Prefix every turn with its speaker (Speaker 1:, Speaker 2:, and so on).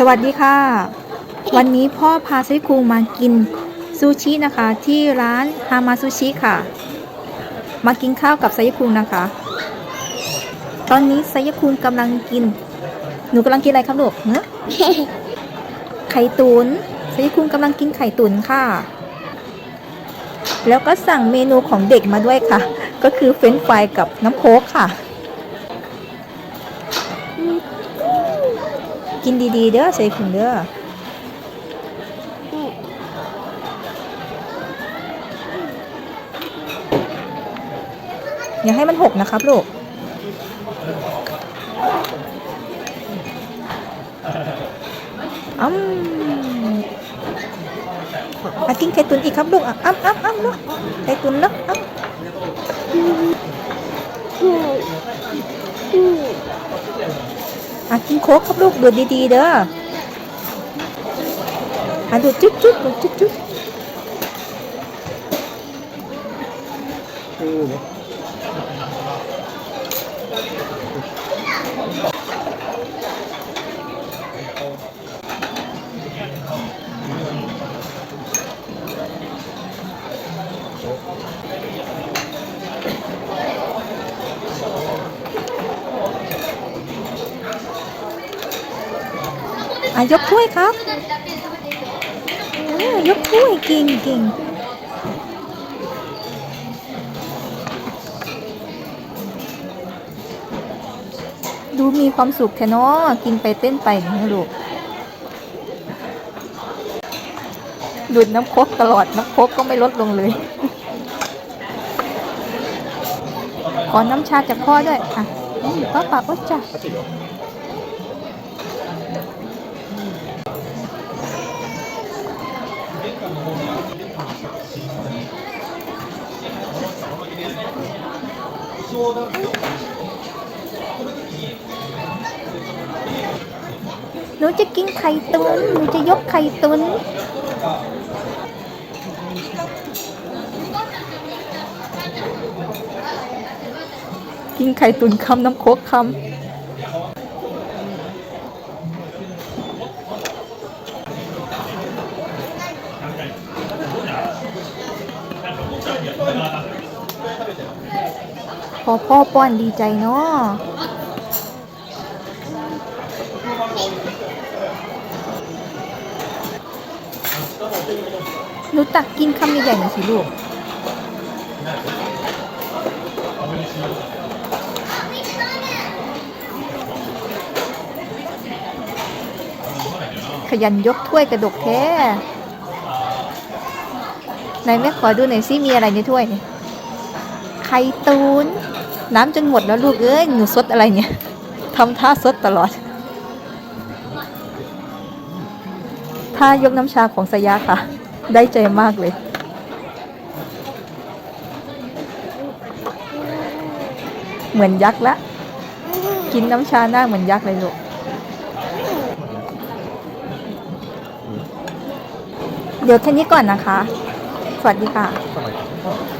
Speaker 1: สวัสดีค่ะ วันนี้พ่อพาไซคุงมากินซูชินะคะ ที่ร้านฮามาซูชิค่ะ มากินข้าวกับไซคุงนะคะ ตอนนี้ไซคุงกำลังกิน หนูกำลังกินอะไรครับลูกเนะไข่ตุนไซคุงกำลังกินไข่ตุนค่ะ แล้วก็สั่งเมนูของเด็กมาด้วยค่ะ ก็คือเฟรนช์ฟรายกับน้ำโค้กค่ะ กินดีๆ เด้อใส่คุงเด้ออย่าให้มันหกนะครับลูกอ้ำอะกินไข่ตุนอีกครับลูกอะอ้ำอ้ำอ้ำลูกไข่ตุนแล้วอ้ำ อะกินโค้กครับลูกดูดดีๆเด้ออะดูดจุ๊บจุ๊บดูดจุ๊บจุ๊บ อะยกถ้วยครับยกถ้วยเก่งเก่งดูมีความสุขแค่นอกินไปเต้นไปนะลูกดูดน้ำโคกตลอดน้ำโคกก็ไม่ลดลงเลย ขอน้ำชาจากพ่อด้วย อะป้าปากว่าจ้ะ หนูจะกินไข่ตุนหนูจะยกไข่ตุนกินไข่ตุนคำน้ำโคกคำ พอพ่อป้อนดีใจเนาะหนูตักกินคำใหญ่ๆหน่อยสิลูกขยันยกถ้วยกระดกแท้ ไหนแม่ขอดูหน่อยสิมีอะไรในถ้วยเนี่ยไข่ตูนน้ำจนหมดแล้วลูกเอ้ยหนูซดอะไรเนี่ยทำท่าซดตลอดท่ายกน้ำชาของสยาค่ะ ได้ใจมากเลยเหมือนยักษ์ละ กินน้ำชาหน้าเหมือนยักษ์เลยลูก เดี๋ยวแค่นี้ก่อนนะคะ สวัสดีค่ะ